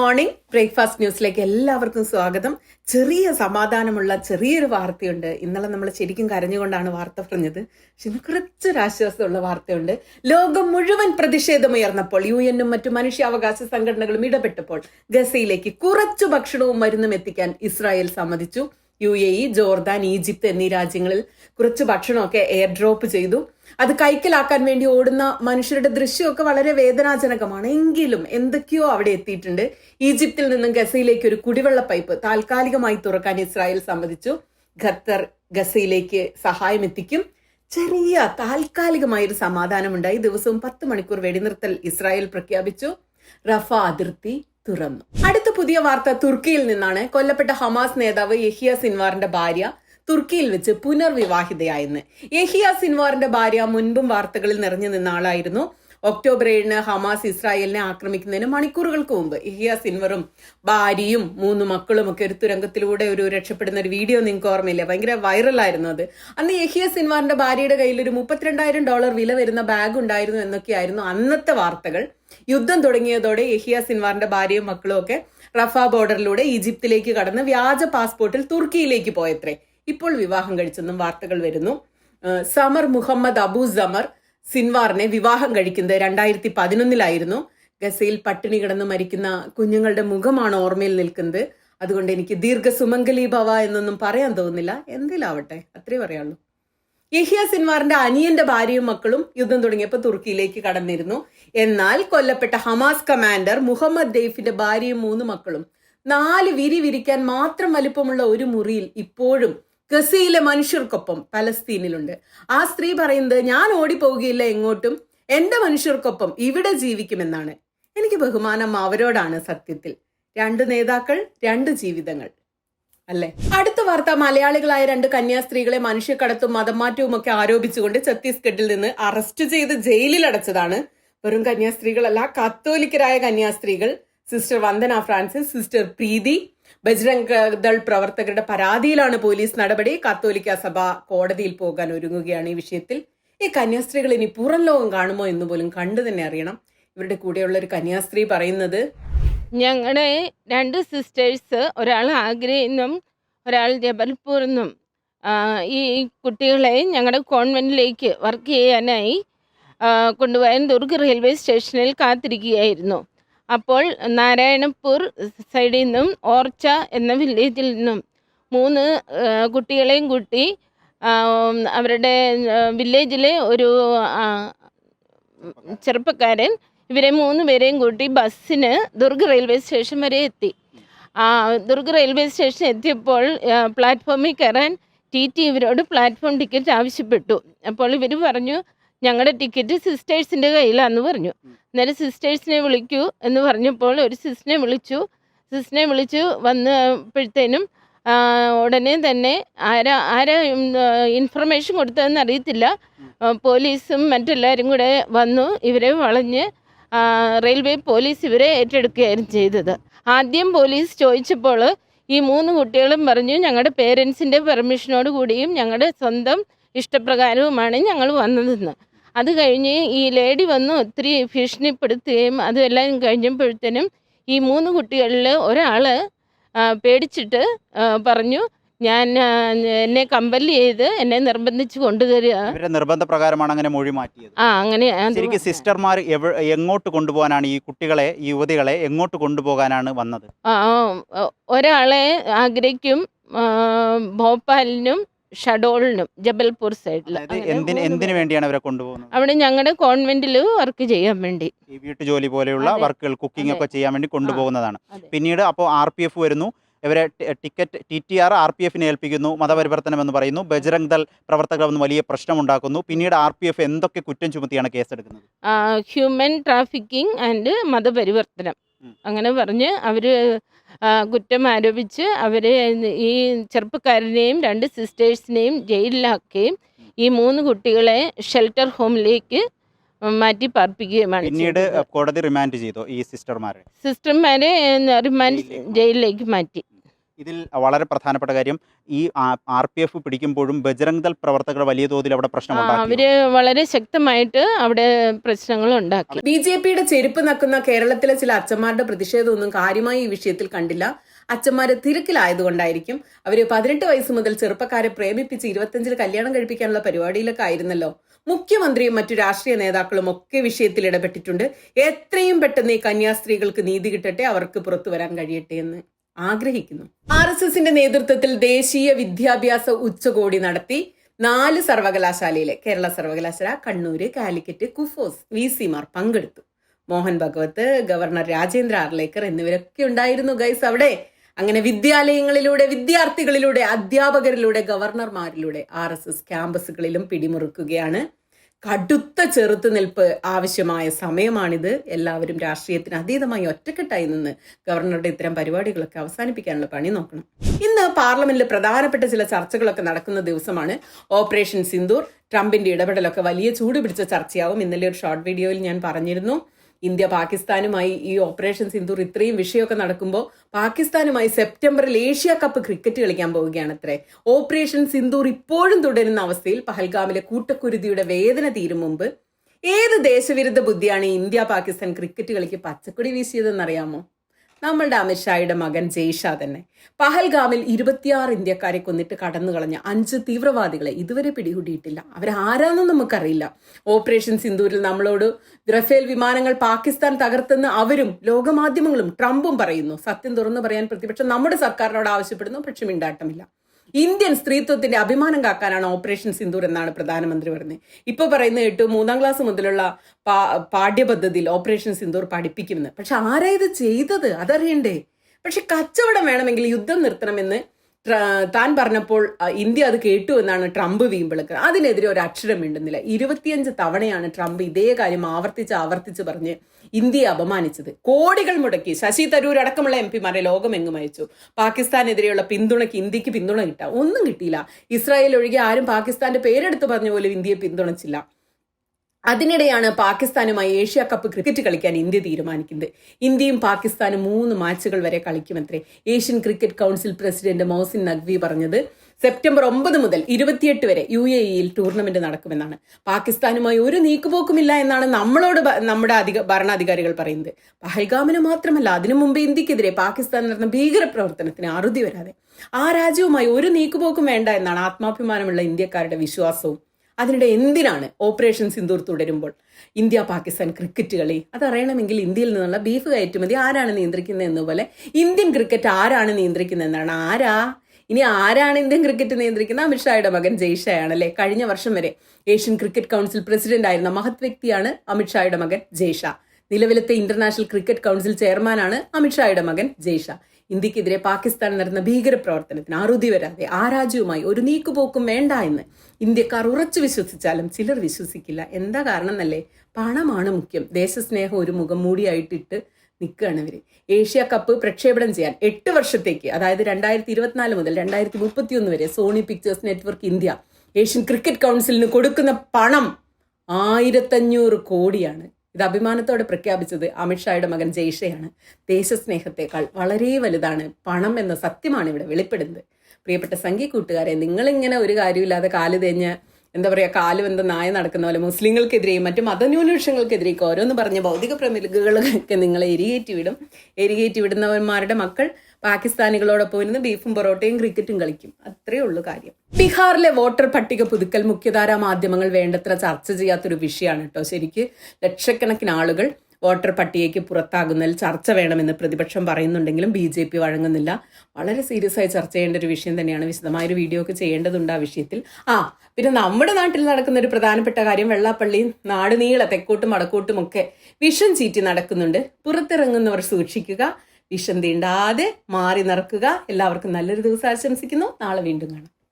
Morning breakfast ന്യൂസിലേക്ക് എല്ലാവർക്കും സ്വാഗതം. ചെറിയ സമാധാനമുള്ള ചെറിയൊരു വാർത്തയുണ്ട്. ഇന്നലെ നമ്മൾ ശരിക്കും കരഞ്ഞുകൊണ്ടാണ് വാർത്ത പറഞ്ഞത്. പക്ഷെ ഇന്ന് കുറച്ചൊരു ആശ്വാസമുള്ള വാർത്തയുണ്ട്. ലോകം മുഴുവൻ പ്രതിഷേധമുയർന്നപ്പോൾ യു എന്നും മറ്റു മനുഷ്യാവകാശ സംഘടനകളും ഇടപെട്ടപ്പോൾ ഗസയിലേക്ക് കുറച്ചു ഭക്ഷണവും മരുന്നും എത്തിക്കാൻ ഇസ്രായേൽ സമ്മതിച്ചു. U A E Jordan Egypt എന്നീ രാജ്യങ്ങളിൽ കുറച്ച് ഭക്ഷണമൊക്കെ എയർ ഡ്രോപ്പ് ചെയ്തു. അത് കൈക്കലാക്കാൻ വേണ്ടി ഓടുന്ന മനുഷ്യരുടെ ദൃശ്യമൊക്കെ വളരെ വേദനാജനകമാണ്. എങ്കിലും എന്തൊക്കെയോ അവിടെ എത്തിയിട്ടുണ്ട്. ഈജിപ്തിൽ നിന്നും ഗസയിലേക്ക് ഒരു കുടിവെള്ള പൈപ്പ് താൽക്കാലികമായി തുറക്കാൻ ഇസ്രായേൽ സമ്മതിച്ചു. ഖത്തർ ഗസയിലേക്ക് സഹായം എത്തിക്കും. ചെറിയ താൽക്കാലികമായ ഒരു സമാധാനമുണ്ടായി. ദിവസവും പത്ത് മണിക്കൂർ വെടിനിർത്തൽ ഇസ്രായേൽ പ്രഖ്യാപിച്ചു. റഫ അതിർത്തി തുറന്നു. അടുത്ത പുതിയ വാർത്ത തുർക്കിയിൽ നിന്നാണ് കൊല്ലപ്പെട്ട ഹമാസ് നേതാവ് യഹിയ സിൻവാറിന്റെ ഭാര്യ തുർക്കിയിൽ വെച്ച് പുനർവിവാഹിതയായെന്ന്. യഹിയ സിൻവാറിന്റെ ഭാര്യ മുൻപും വാർത്തകളിൽ നിറഞ്ഞു നിന്ന ആളായിരുന്നു ഒക്ടോബർ ഏഴിന് ഹമാസ് ഇസ്രായേലിനെ ആക്രമിക്കുന്നതിന് മണിക്കൂറുകൾക്ക് മുമ്പ് ഇഹിയ സിൻവറും ഭാര്യയും മൂന്ന് മക്കളും ഒക്കെ ഒരു തുരങ്കത്തിലൂടെ ഒരു രക്ഷപ്പെടുന്ന ഒരു വീഡിയോ നിങ്ങൾക്ക് ഓർമ്മയില്ലേ? ഭയങ്കര വൈറലായിരുന്നു അത്. അന്ന് യഹിയ സിൻവാറിന്റെ ഭാര്യയുടെ കയ്യിൽ ഒരു മുപ്പത്തിരണ്ടായിരം ഡോളർ വില വരുന്ന ബാഗ് ഉണ്ടായിരുന്നു എന്നൊക്കെയായിരുന്നു അന്നത്തെ വാർത്തകൾ. യുദ്ധം തുടങ്ങിയതോടെ യഹിയ സിൻവാറിന്റെ ഭാര്യയും മക്കളും ഒക്കെ റഫ ബോർഡറിലൂടെ ഈജിപ്തിലേക്ക് കടന്ന് വ്യാജ പാസ്പോർട്ടിൽ തുർക്കിയിലേക്ക് പോയത്രേ. ഇപ്പോൾ വിവാഹം കഴിച്ചെന്നും വാർത്തകൾ വരുന്നു. സമർ മുഹമ്മദ് അബു സമർ സിൻവാറിനെ വിവാഹം കഴിക്കുന്നത് രണ്ടായിരത്തി പതിനൊന്നിലായിരുന്നു ഗസയിൽ പട്ടിണി കിടന്ന് മരിക്കുന്ന കുഞ്ഞുങ്ങളുടെ മുഖമാണ് ഓർമ്മയിൽ നിൽക്കുന്നത്. അതുകൊണ്ട് എനിക്ക് ദീർഘ സുമംഗലി ഭവ എന്നൊന്നും പറയാൻ തോന്നുന്നില്ല. എന്തിലാവട്ടെ? അത്രേ പറയുള്ളൂ യഹിയ സിൻവാറിന്റെ അനിയന്റെ ഭാര്യയും മക്കളും യുദ്ധം തുടങ്ങിയപ്പോൾ തുർക്കിയിലേക്ക് കടന്നിരുന്നു. എന്നാൽ കൊല്ലപ്പെട്ട ഹമാസ് കമാൻഡർ മുഹമ്മദ് ദൈഫിന്റെ ഭാര്യയും മൂന്ന് മക്കളും നാല് വിരി വിരിക്കാൻ മാത്രം വലിപ്പമുള്ള ഒരു മുറിയിൽ ഇപ്പോഴും ഗസയിലെ മനുഷ്യർക്കൊപ്പം പലസ്തീനിലുണ്ട്. ആ സ്ത്രീ പറയുന്നത് ഞാൻ ഓടിപ്പോവുകയില്ല എങ്ങോട്ടും. എന്റെ മനുഷ്യർക്കൊപ്പം ഇവിടെ ജീവിക്കുമെന്നാണ്. എനിക്ക് ബഹുമാനം അവരോടാണ് സത്യത്തിൽ. രണ്ട് നേതാക്കൾ രണ്ട് ജീവിതങ്ങൾ. അല്ലെ? അടുത്ത വാർത്ത മലയാളികളായ രണ്ട് കന്യാസ്ത്രീകളെ മനുഷ്യക്കടത്തും മതം മാറ്റവും ഒക്കെ ആരോപിച്ചുകൊണ്ട് ഛത്തീസ്ഗഡിൽ നിന്ന് അറസ്റ്റ് ചെയ്ത് ജയിലിൽ അടച്ചതാണ് വെറും കന്യാസ്ത്രീകളല്ല കത്തോലിക്കരായ കന്യാസ്ത്രീകൾ. Sister Vandana Francis sister Preeti Bajrang Dal പ്രവർത്തകരുടെ പരാതിയിലാണ് പോലീസ് നടപടി. കത്തോലിക്ക സഭ കോടതിയിൽ പോകാൻ ഒരുങ്ങുകയാണ് ഈ വിഷയത്തിൽ. ഈ കന്യാസ്ത്രീകൾ ഇനി പുറം ലോകം കാണുമോ എന്ന് പോലും കണ്ടു തന്നെ അറിയണം. ഇവരുടെ കൂടെയുള്ള ഒരു കന്യാസ്ത്രീ പറയുന്നത് ഞങ്ങളുടെ രണ്ട് സിസ്റ്റേഴ്സ് ഒരാൾ ആഗ്രയിൽ നിന്നും ഒരാൾ ജബൽപൂരിൽ നിന്നും ഈ കുട്ടികളെ ഞങ്ങളുടെ കോൺവെന്റിലേക്ക് വർക്ക് ചെയ്യാനായി കൊണ്ടുപോയാൻ ദുർഗ് റെയിൽവേ സ്റ്റേഷനിൽ കാത്തിരിക്കുകയായിരുന്നു. അപ്പോൾ നാരായണപൂർ സൈഡിൽ നിന്നും ഓർച്ച എന്ന വില്ലേജിൽ നിന്നും മൂന്ന് കുട്ടികളെയും കൂട്ടി അവരുടെ വില്ലേജിലെ ഒരു ചെറുപ്പക്കാരൻ ഇവരെ മൂന്ന് പേരെയും കൂട്ടി ബസ്സിന് ദുർഗ് റെയിൽവേ സ്റ്റേഷൻ വരെ എത്തി. ആ, ദുർഗ് റെയിൽവേ സ്റ്റേഷൻ എത്തിയപ്പോൾ പ്ലാറ്റ്ഫോമിൽ കയറാൻ ടി ടി ഇവരോട് പ്ലാറ്റ്ഫോം ടിക്കറ്റ് ആവശ്യപ്പെട്ടു. അപ്പോൾ ഇവർ പറഞ്ഞു ഞങ്ങളുടെ ടിക്കറ്റ് സിസ്റ്റേഴ്സിന്റെ കയ്യിലാന്ന് പറഞ്ഞു. അന്നേരം സിസ്റ്റേഴ്സിനെ വിളിക്കൂ എന്ന് പറഞ്ഞപ്പോൾ ഒരു സിസ്റ്ററിനെ വിളിച്ചു. സിസ്റ്ററിനെ വിളിച്ചു വന്നപ്പോഴത്തേനും ഉടനെ തന്നെ ആരാ ആരാ ഇൻഫർമേഷൻ കൊടുത്തതെന്ന് അറിയത്തില്ല. പോലീസും മറ്റെല്ലാവരും കൂടെ വന്നു. ഇവരെ വളഞ്ഞ് റെയിൽവേ പോലീസ് ഇവരെ ഏറ്റെടുക്കുകയായിരുന്നു ചെയ്തത്. ആദ്യം പോലീസ് ചോദിച്ചപ്പോൾ ഈ മൂന്ന് കുട്ടികളും പറഞ്ഞു ഞങ്ങളുടെ പേരൻസിന്റെ പെർമിഷനോട് കൂടിയും ഞങ്ങളുടെ സ്വന്തം ഇഷ്ടപ്രകാരവുമാണ് ഞങ്ങൾ വന്നതെന്ന്. അത് കഴിഞ്ഞ് ഈ ലേഡി വന്ന് ഒത്തിരി ഭീഷണിപ്പെടുത്തുകയും അതെല്ലാം കഴിഞ്ഞപ്പോഴത്തേനും ഈ മൂന്ന് കുട്ടികളിൽ ഒരാൾ പേടിച്ചിട്ട് പറഞ്ഞു ഞാൻ എന്നെ കമ്പൽ ചെയ്ത് എന്നെ നിർബന്ധിച്ച് കൊണ്ടുവരിക നിർബന്ധ പ്രകാരമാണ് അങ്ങനെ മൊഴി മാറ്റിയത്. ആ അങ്ങനെ ശരിക്കും സിസ്റ്റർമാർ എങ്ങോട്ട് കൊണ്ടുപോകാനാണ് ഈ കുട്ടികളെ ഈ യുവതികളെ എങ്ങോട്ട് കൊണ്ടുപോകാനാണ് വന്നത്? ഒരാളെ ആഗ്രയ്ക്കും ആ, ഭോപ്പാലിനും ഷഡോളിനും ജബൽപൂർ സൈഡിൽ എന്തിന് വേണ്ടിയാണ് അവരെ കൊണ്ടുപോകുന്നത്? അവിടെ ഞങ്ങളുടെ കോൺവെന്റിൽ വർക്ക് ചെയ്യാൻ വേണ്ടി. വീട്ടു ജോലി പോലെയുള്ള വർക്കുകൾ കുക്കിംഗ് ഒക്കെ ചെയ്യാൻ വേണ്ടി കൊണ്ടുപോകുന്നതാണ്. പിന്നീട് അപ്പോൾ ആർ പി എഫ് വരുന്നു. ഇവരെ ticket T T R R P എഫിനെ ഏൽപ്പിക്കുന്നു മതപരിവർത്തനം എന്ന് പറയുന്നു. ബജറംഗ് ദൾ പ്രവർത്തകർ വന്ന് വലിയ പ്രശ്നമുണ്ടാക്കുന്നു. പിന്നീട് ആർ പി എഫ് എന്തൊക്കെ കുറ്റം ചുമത്തിയാണ് കേസെടുക്കുന്നത്? ഹ്യൂമൻ ട്രാഫിക്കിംഗ് ആൻഡ് മതപരിവർത്തനം. അങ്ങനെ പറഞ്ഞ് അവർ കുറ്റം ആരോപിച്ച് അവരെ ഈ ചെറുപ്പക്കാരനെയും രണ്ട് സിസ്റ്റേഴ്സിനെയും ജയിലിലാക്കുകയും ഈ മൂന്ന് കുട്ടികളെ ഷെൽട്ടർ ഹോമിലേക്ക് മാറ്റി പാർപ്പിക്കുകയുമാണ് പിന്നീട് കോടതി റിമാൻഡ് ചെയ്തു ഈ സിസ്റ്റർമാരെ. സിസ്റ്റർമാരെ റിമാൻഡ് ജയിലിലേക്ക് ജയിലിലേക്ക് മാറ്റി. ഇതിൽ വളരെ പ്രധാനപ്പെട്ട കാര്യം ഈ ആർ പി എഫ് പിടിക്കുമ്പോഴും ബജറംഗ് ദൾ പ്രവർത്തകർ വലിയ തോതിൽ അവിടെ പ്രശ്നം അവർ വളരെ ശക്തമായിട്ട് അവിടെ പ്രശ്നങ്ങൾ ഉണ്ടാക്കി. ബി ജെ പിയുടെ ചെരുപ്പ് നക്കുന്ന കേരളത്തിലെ ചില അച്ഛന്മാരുടെ പ്രതിഷേധമൊന്നും കാര്യമായി ഈ വിഷയത്തിൽ കണ്ടില്ല. അച്ഛന്മാര് തിരക്കിലായതുകൊണ്ടായിരിക്കും. അവർ പതിനെട്ട് വയസ്സ് മുതൽ ചെറുപ്പക്കാരെ പ്രേമിപ്പിച്ച് ഇരുപത്തഞ്ചിൽ കല്യാണം കഴിപ്പിക്കാനുള്ള പരിപാടിയിലൊക്കെ ആയിരുന്നല്ലോ. മുഖ്യമന്ത്രിയും മറ്റു രാഷ്ട്രീയ നേതാക്കളും ഒക്കെ വിഷയത്തിൽ ഇടപെട്ടിട്ടുണ്ട്. എത്രയും പെട്ടെന്ന് ഈ കന്യാസ്ത്രീകൾക്ക് നീതി കിട്ടട്ടെ അവർക്ക് പുറത്തു വരാൻ കഴിയട്ടെ എന്ന്. ആഗ്രഹിക്കുന്നു. ആർ എസ് എസിന്റെ നേതൃത്വത്തിൽ ദേശീയ വിദ്യാഭ്യാസ ഉച്ചകോടി നടത്തി നാല് സർവകലാശാലയിലെ കേരള സർവകലാശാല കണ്ണൂര് കാലിക്കറ്റ് കുഫോസ് വി സിമാർ പങ്കെടുത്തു. മോഹൻ ഭഗവത് ഗവർണർ രാജേന്ദ്ര ആർലേക്കർ എന്നിവരൊക്കെ ഉണ്ടായിരുന്നു ഗൈസ് അവിടെ. അങ്ങനെ വിദ്യാലയങ്ങളിലൂടെ വിദ്യാർത്ഥികളിലൂടെ അധ്യാപകരിലൂടെ ഗവർണർമാരിലൂടെ ആർ എസ് എസ് ക്യാമ്പസുകളിലും പിടിമുറുക്കുകയാണ്. കടുത്ത ചെറുത്തുനിൽപ്പ് ആവശ്യമായ സമയമാണിത്. എല്ലാവരും രാഷ്ട്രീയത്തിന് അതീതമായി ഒറ്റക്കെട്ടായി നിന്ന് ഗവർണറുടെ ഇത്തരം പരിപാടികളൊക്കെ അവസാനിപ്പിക്കാനുള്ള പണി നോക്കണം. ഇന്ന് പാർലമെന്റിൽ പ്രധാനപ്പെട്ട ചില ചർച്ചകളൊക്കെ നടക്കുന്ന ദിവസമാണ് ഓപ്പറേഷൻ സിന്ദൂർ. ട്രംപിന്റെ ഇടപെടലൊക്കെ വലിയ ചൂട് പിടിച്ച ചർച്ചയാവും. ഇന്നലെ ഒരു ഷോർട്ട് വീഡിയോയിൽ ഞാൻ പറഞ്ഞിരുന്നു. ഇന്ത്യ പാകിസ്ഥാനുമായി ഈ ഓപ്പറേഷൻ സിന്ദൂർ ഇത്രയും വിഷയമൊക്കെ നടക്കുമ്പോൾ പാകിസ്ഥാനുമായി സെപ്റ്റംബറിൽ ഏഷ്യ കപ്പ് ക്രിക്കറ്റ് കളിക്കാൻ പോവുകയാണ് അത്രേ ഓപ്പറേഷൻ സിന്ദൂർ ഇപ്പോഴും തുടരുന്ന അവസ്ഥയിൽ പഹൽഗാമിലെ കൂട്ടക്കുരുതിയുടെ വേദന തീരും മുമ്പ് ഏത് ദേശവിരുദ്ധ ബുദ്ധിയാണ് ഇന്ത്യ പാകിസ്ഥാൻ ക്രിക്കറ്റ് കളിക്ക് പച്ചക്കൊടി വീശിയതെന്നറിയാമോ? നമ്മളുടെ അമിത്ഷായുടെ മകൻ ജയ്ഷാ തന്നെ. പഹൽഗാമിൽ ഇരുപത്തിയാറ് ഇന്ത്യക്കാരെ കൊന്നിട്ട് കടന്നു കളഞ്ഞ അഞ്ച് തീവ്രവാദികളെ ഇതുവരെ പിടികൂടിയിട്ടില്ല. അവരാരാണെന്ന് നമുക്കറിയില്ല. ഓപ്പറേഷൻ സിന്ദൂരിൽ നമ്മളോട് റഫേൽ വിമാനങ്ങൾ പാകിസ്ഥാൻ തകർത്തെന്ന് അവരും ലോകമാധ്യമങ്ങളും ട്രംപും പറയുന്നു. സത്യം തുറന്നു പറയാൻ പ്രതിപക്ഷം നമ്മുടെ സർക്കാരിനോട് ആവശ്യപ്പെടുന്നു പക്ഷെ മിണ്ടാട്ടമില്ല. ഇന്ത്യൻ സ്ത്രീത്വത്തിന്റെ അഭിമാനം കാക്കാനാണ് ഓപ്പറേഷൻ സിന്ദൂർ എന്നാണ് പ്രധാനമന്ത്രി പറഞ്ഞത് ഇപ്പൊ പറയുന്ന കേട്ടു മൂന്നാം ക്ലാസ് മുതലുള്ള പാഠ്യപദ്ധതിയിൽ ഓപ്പറേഷൻ സിന്ദൂർ പഠിപ്പിക്കുമെന്ന്. പക്ഷെ ആരാ ഇത് ചെയ്തത്? അതറിയണ്ടേ? പക്ഷെ കച്ചവടം വേണമെങ്കിൽ യുദ്ധം നിർത്തണമെന്ന് താൻ പറഞ്ഞപ്പോൾ ഇന്ത്യ അത് കേട്ടു എന്നാണ് ട്രംപ് വീമ്പിളക്ക്. അതിനെതിരെ ഒരു അക്ഷരം മിണ്ടുന്നില്ല. ഇരുപത്തിയഞ്ച് തവണയാണ് ട്രംപ് ഇതേ കാര്യം ആവർത്തിച്ച് ആവർത്തിച്ച് പറഞ്ഞ് ഇന്ത്യയെ അപമാനിച്ചത്. കോടികൾ മുടക്കി. ശശി തരൂർ അടക്കമുള്ള എം പിമാരെ ലോകമെങ്ങും അയച്ചു. പാകിസ്ഥാനെതിരെയുള്ള പിന്തുണയ്ക്ക് ഇന്ത്യയ്ക്ക് പിന്തുണ കിട്ടാം. ഒന്നും കിട്ടിയില്ല. ഇസ്രായേൽ ഒഴികെ ആരും പാകിസ്ഥാന്റെ പേരെടുത്ത് പറഞ്ഞ പോലും ഇന്ത്യയെ പിന്തുണച്ചില്ല. അതിനിടെയാണ് പാകിസ്ഥാനുമായി ഏഷ്യ കപ്പ് ക്രിക്കറ്റ് കളിക്കാൻ ഇന്ത്യ തീരുമാനിക്കുന്നത്. ഇന്ത്യയും പാകിസ്ഥാനും മൂന്ന് മാച്ചുകൾ വരെ കളിക്കുമത്രേ. Asian Cricket Council president Mohsin Naqvi പറഞ്ഞത് സെപ്റ്റംബർ ഒമ്പത് മുതൽ ഇരുപത്തിയെട്ട് വരെ യു എ ഇയിൽ ടൂർണമെന്റ് നടക്കുമെന്നാണ്. പാകിസ്ഥാനുമായി ഒരു നീക്കുപോക്കുമില്ല എന്നാണ് നമ്മളോട് നമ്മുടെ അധിക ഭരണാധികാരികൾ പറയുന്നത്. പഹൽഗാമിന് മാത്രമല്ല അതിനു മുമ്പ് ഇന്ത്യക്കെതിരെ പാകിസ്ഥാൻ നടന്ന ഭീകര പ്രവർത്തനത്തിന് അറുതി വരാതെ. ആ രാജ്യവുമായി ഒരു നീക്കുപോക്കും വേണ്ട എന്നാണ് ആത്മാഭിമാനമുള്ള ഇന്ത്യക്കാരുടെ വിശ്വാസവും. അതിനിടെ എന്തിനാണ് ഓപ്പറേഷൻ സിന്ദൂർ തുടരുമ്പോൾ? ഇന്ത്യ പാകിസ്ഥാൻ ക്രിക്കറ്റ് കളി. അതറിയണമെങ്കിൽ ഇന്ത്യയിൽ നിന്നുള്ള ബീഫ് കയറ്റുമതി. ആരാണ് നിയന്ത്രിക്കുന്നത് എന്നപോലെ ഇന്ത്യൻ ക്രിക്കറ്റ് ആരാണ് നിയന്ത്രിക്കുന്നത് എന്നാണ്. ആരാ? ഇനി ആരാണ് ഇന്ത്യൻ ക്രിക്കറ്റ് നിയന്ത്രിക്കുന്നത്? അമിത്ഷായുടെ മകൻ ജയ്ഷായാണല്ലേ? കഴിഞ്ഞ വർഷം വരെ ഏഷ്യൻ ക്രിക്കറ്റ് കൗൺസിൽ പ്രസിഡന്റ് ആയിരുന്ന മഹത് വ്യക്തിയാണ് അമിത്ഷായുടെ മകൻ ജയ്ഷാ. നിലവിലത്തെ ഇന്റർനാഷണൽ ക്രിക്കറ്റ് കൗൺസിൽ ചെയർമാനാണ് അമിത്ഷായുടെ മകൻ ജയ്ഷാ. ഇന്ത്യക്കെതിരെ പാകിസ്ഥാൻ നടന്ന ഭീകര പ്രവർത്തനത്തിന് അറുതി വരാതെ ആ രാജ്യവുമായി ഒരു നീക്കുപോക്കും വേണ്ട എന്ന് ഇന്ത്യക്കാർ ഉറച്ചു വിശ്വസിച്ചാലും ചിലർ വിശ്വസിക്കില്ല. എന്താ കാരണം എന്നല്ലേ പണമാണ് മുഖ്യം. ദേശസ്നേഹം ഒരു മുഖം മൂടിയായിട്ടിട്ട് നിൽക്കുകയാണ് ഇവർ. ഏഷ്യ കപ്പ് പ്രക്ഷേപണം ചെയ്യാൻ എട്ട് വർഷത്തേക്ക് അതായത് രണ്ടായിരത്തി ഇരുപത്തിനാല് മുതൽ രണ്ടായിരത്തി മുപ്പത്തിയൊന്ന് വരെ Sony pictures network India Asian cricket കൗൺസിലിന് കൊടുക്കുന്ന പണം ആയിരത്തഞ്ഞൂറ് കോടിയാണ്. ഇത് അഭിമാനത്തോടെ പ്രഖ്യാപിച്ചത് അമിത്ഷായുടെ മകൻ ജയ്ഷയാണ്. ദേശസ്നേഹത്തെക്കാൾ വളരെ വലുതാണ് പണം എന്ന സത്യമാണ് ഇവിടെ വെളിപ്പെടുന്നത്. പ്രിയപ്പെട്ട സംഘി കൂട്ടുകാരെ നിങ്ങളിങ്ങനെ ഒരു കാര്യമില്ലാതെ കാൽ തേഞ്ഞ് എന്താ പറയുക കാൽ വെന്ത നായ നടക്കുന്ന പോലെ മുസ്ലിങ്ങൾക്കെതിരെയും മറ്റു മതന്യൂനപക്ഷങ്ങൾക്കെതിരെയൊക്കെ ഓരോന്ന് പറഞ്ഞ ഭൗതിക പ്രമുഖകളൊക്കെ നിങ്ങളെ എരികേറ്റി വിടും. എരികേറ്റി വിടുന്നവന്മാരുടെ മക്കൾ പാകിസ്ഥാനികളോടൊപ്പം ഇരുന്ന് ബീഫും പൊറോട്ടയും ക്രിക്കറ്റും കളിക്കും. അത്രേ ഉള്ളൂ കാര്യം. ബീഹാറിലെ വോട്ടർ പട്ടിക പുതുക്കൽ മുഖ്യധാരാ മാധ്യമങ്ങൾ വേണ്ടത്ര ചർച്ച ചെയ്യാത്തൊരു വിഷയമാണ് കേട്ടോ. ശരിക്ക് ലക്ഷക്കണക്കിന് ആളുകൾ വോട്ടർ പട്ടികയ്ക്ക് പുറത്താകുന്നതിൽ ചർച്ച വേണമെന്ന് പ്രതിപക്ഷം പറയുന്നുണ്ടെങ്കിലും ബി ജെ പി വഴങ്ങുന്നില്ല. വളരെ സീരിയസ് ആയി ചർച്ച ചെയ്യേണ്ട ഒരു വിഷയം തന്നെയാണ് വിശദമായൊരു വീഡിയോ ഒക്കെ ചെയ്യേണ്ടതുണ്ട് ആ വിഷയത്തിൽ. ആ പിന്നെ നമ്മുടെ നാട്ടിൽ നടക്കുന്ന ഒരു പ്രധാനപ്പെട്ട കാര്യം വെള്ളാപ്പള്ളി നാട് നീള തെക്കോട്ടും വടക്കോട്ടും ഒക്കെ വിഷം ചീറ്റി നടക്കുന്നുണ്ട്. പുറത്തിറങ്ങുന്നവർ സൂക്ഷിക്കുക വിഷം തീണ്ടാതെ മാറി നടക്കുക. എല്ലാവർക്കും നല്ലൊരു ദിവസം ആശംസിക്കുന്നു. നാളെ വീണ്ടും കാണാം.